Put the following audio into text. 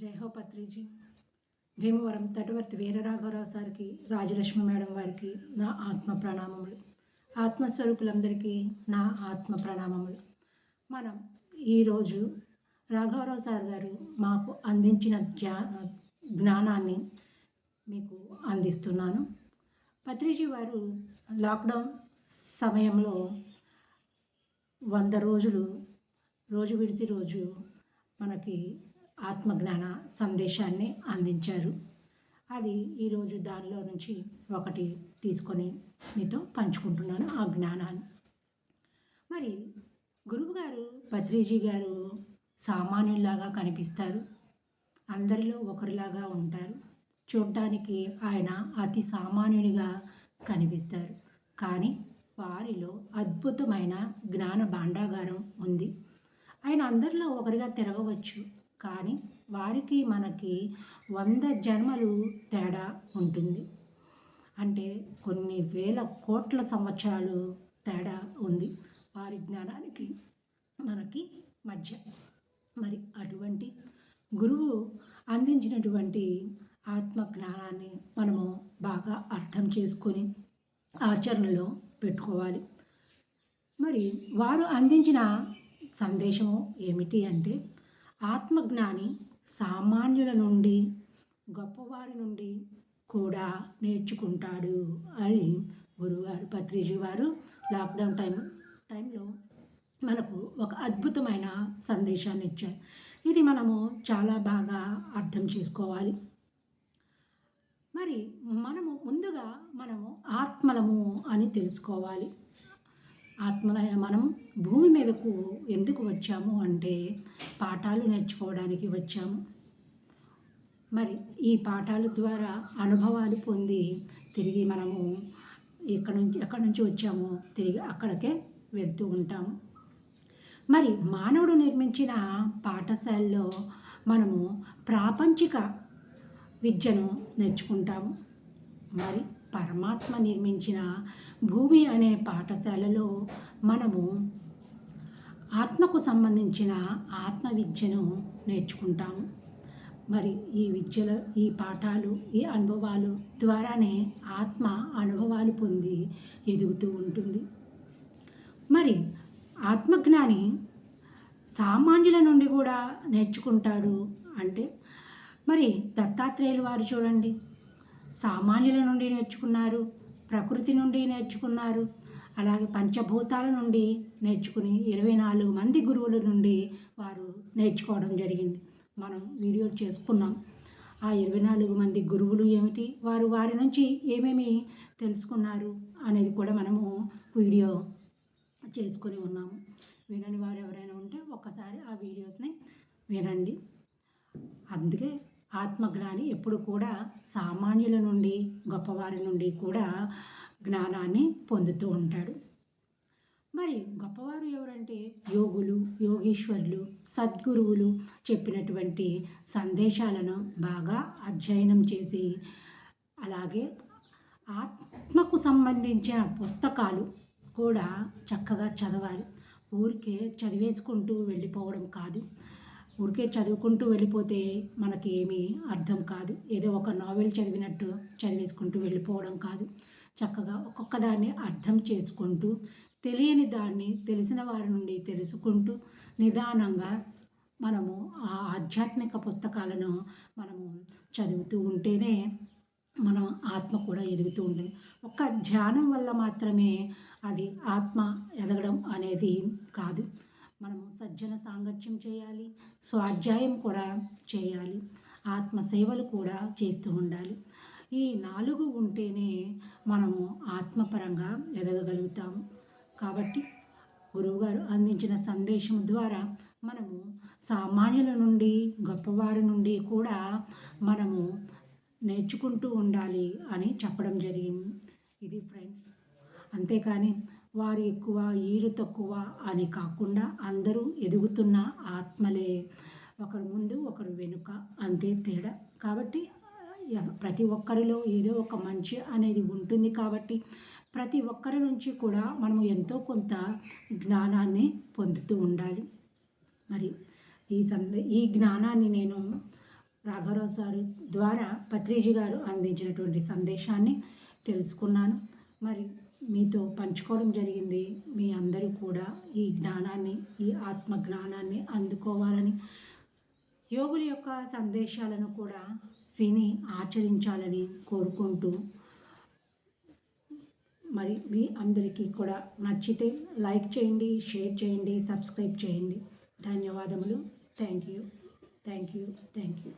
జై హో పత్రిజీ. భీమవరం తటవర్తి వీరరాఘవరావు సార్కి రాజలక్ష్మి మేడం వారికి నా ఆత్మ ప్రణామములు. ఆత్మస్వరూపులందరికీ నా ఆత్మ ప్రణామములు. మనం ఈరోజు రాఘవరావు సార్ గారు మాకు అందించిన జ్ఞా జ్ఞానాన్ని మీకు అందిస్తున్నాను. పత్రిజీ వారు లాక్డౌన్ సమయంలో వంద రోజులు రోజు విడిచి రోజు మనకి ఆత్మజ్ఞాన సందేశాన్ని అందించారు. అది ఈరోజు దానిలో నుంచి ఒకటి తీసుకొని మీతో పంచుకుంటున్నాను ఆ జ్ఞానాన్ని. మరి గురువుగారు పత్రిజీ గారు సామాన్యులాగా కనిపిస్తారు. అందరిలో ఒకరిలాగా ఉంటారు. చూడటానికి ఆయన అతి సామాన్యునిగా కనిపిస్తారు. కానీ వారిలో అద్భుతమైన జ్ఞాన భాండాగారం ఉంది. ఆయన అందరిలో ఒకరిగా తిరగవచ్చు. కానీ వారికి మనకి వంద జన్మలు తేడా ఉంటుంది. అంటే కొన్ని వేల కోట్ల సంవత్సరాలు తేడా ఉంది వారి జ్ఞానానికి మనకి మధ్య. మరి అటువంటి గురువు అందించినటువంటి ఆత్మ జ్ఞానాన్ని మనము బాగా అర్థం చేసుకొని ఆచరణలో పెట్టుకోవాలి. మరి వారు అందించిన సందేశము ఏమిటి అంటే ఆత్మజ్ఞాని సామాన్యుల నుండి గొప్పవారి నుండి కూడా నేర్చుకుంటాడు అని గురువారు పత్రిజీ వారు లాక్డౌన్ టైం టైంలో మనకు ఒక అద్భుతమైన సందేశాన్ని ఇచ్చారు. ఇది మనము చాలా బాగా అర్థం చేసుకోవాలి. మరి మనము ముందుగా మనము ఆత్మలము అని తెలుసుకోవాలి. ఆత్మలైన మనం భూమి మీదకు ఎందుకు వచ్చాము అంటే పాఠాలు నేర్చుకోవడానికి వచ్చాము. మరి ఈ పాఠాల ద్వారా అనుభవాలు పొంది తిరిగి మనము ఇక్కడ నుంచి ఎక్కడి నుంచి వచ్చామో తిరిగి అక్కడికే వెళ్తూ ఉంటాము. మరి మానవుడు నిర్మించిన పాఠశాలలో మనము ప్రాపంచిక విద్యను నేర్చుకుంటాము. మరి పరమాత్మ నిర్మించిన భూమి అనే పాఠశాలలో మనము ఆత్మకు సంబంధించిన ఆత్మ విద్యను నేర్చుకుంటాము. మరి ఈ విద్యలో ఈ పాఠాలు ఈ అనుభవాలు ద్వారానే ఆత్మ అనుభవాలు పొంది ఎదుగుతూ ఉంటుంది. మరి ఆత్మజ్ఞాని సామాన్యుల నుండి కూడా నేర్చుకుంటాడు అంటే మరి దత్తాత్రేయులు వారు చూడండి. సామాన్యుల నుండి నేర్చుకున్నారు ప్రకృతి నుండి నేర్చుకున్నారు అలాగే పంచభూతాల నుండి నేర్చుకుని ఇరవై నాలుగు మంది గురువుల నుండి వారు నేర్చుకోవడం జరిగింది. మనం వీడియో చేసుకున్నాం. ఆ ఇరవై నాలుగు మంది గురువులు ఏమిటి? వారు వారి నుంచి ఏమేమి తెలుసుకున్నారు అనేది కూడా మనము వీడియో చేసుకొని ఉన్నాము. వినని వారు ఎవరైనా ఉంటే ఒక్కసారి ఆ వీడియోస్ని వినండి. అందుకే ఆత్మజ్ఞాని ఎప్పుడు కూడా సామాన్యుల నుండి గొప్పవారి నుండి కూడా జ్ఞానాన్ని పొందుతూ ఉంటాడు. మరి గొప్పవారు ఎవరంటే యోగులు యోగీశ్వరులు సద్గురువులు చెప్పినటువంటి సందేశాలను బాగా అధ్యయనం చేసి అలాగే ఆత్మకు సంబంధించిన పుస్తకాలు కూడా చక్కగా చదవాలి. ఊరికే చదివేసుకుంటూ వెళ్ళిపోవడం కాదు. ఊరికే చదువుకుంటూ వెళ్ళిపోతే మనకి ఏమీ అర్థం కాదు. ఏదో ఒక నావెల్ చదివినట్టు చదివేసుకుంటూ వెళ్ళిపోవడం కాదు. చక్కగా ఒక్కొక్క దాన్ని అర్థం చేసుకుంటూ తెలియని దాన్ని తెలిసిన వారి నుండి తెలుసుకుంటూ నిదానంగా మనము ఆ ఆధ్యాత్మిక పుస్తకాలను మనము చదువుతూ ఉంటేనే మన ఆత్మ కూడా ఎదుగుతూ ఉంటుంది. ఒక్క ధ్యానం వల్ల మాత్రమే అది ఆత్మ ఎదగడం అనేది కాదు. మనము సజ్జన సాంగత్యం చేయాలి స్వాధ్యాయం కూడా చేయాలి ఆత్మ సేవలు కూడా చేస్తూ ఉండాలి. ఈ నాలుగు ఉంటేనే మనము ఆత్మపరంగా ఎదగగలుగుతాము కాబట్టి గురువుగారు అందించిన సందేశం ద్వారా మనము సామాన్యుల నుండి గొప్పవారి నుండి కూడా మనము నేర్చుకుంటూ ఉండాలి అని చెప్పడం జరిగింది. ఇది ఫ్రెండ్స్ అంతేకాని వారు ఎక్కువ ఈరు తక్కువ అని కాకుండా అందరూ ఎదుగుతున్న ఆత్మలే. ఒకరు ముందు ఒకరు వెనుక అంతే తేడా. కాబట్టి ప్రతి ఒక్కరిలో ఏదో ఒక మంచి అనేది ఉంటుంది కాబట్టి ప్రతి ఒక్కరి నుంచి కూడా మనము ఎంతో కొంత జ్ఞానాన్ని పొందుతూ ఉండాలి. మరి ఈ సంద ఈ జ్ఞానాన్ని నేను రాఘవరావు సారు ద్వారా పత్రిజీ గారు అందించినటువంటి సందేశాన్ని తెలుసుకున్నాను. మరి మీతో పంచుకోవడం జరిగింది. మీ అందరూ కూడా ఈ జ్ఞానాన్ని ఈ ఆత్మ జ్ఞానాన్ని అందుకోవాలని యోగుల యొక్క సందేశాలను కూడా విని ఆచరించాలని కోరుకుంటూ మరి మీ అందరికీ కూడా నచ్చితే లైక్ చేయండి షేర్ చేయండి సబ్స్క్రైబ్ చేయండి. ధన్యవాదములు. Thank you. Thank you. Thank you.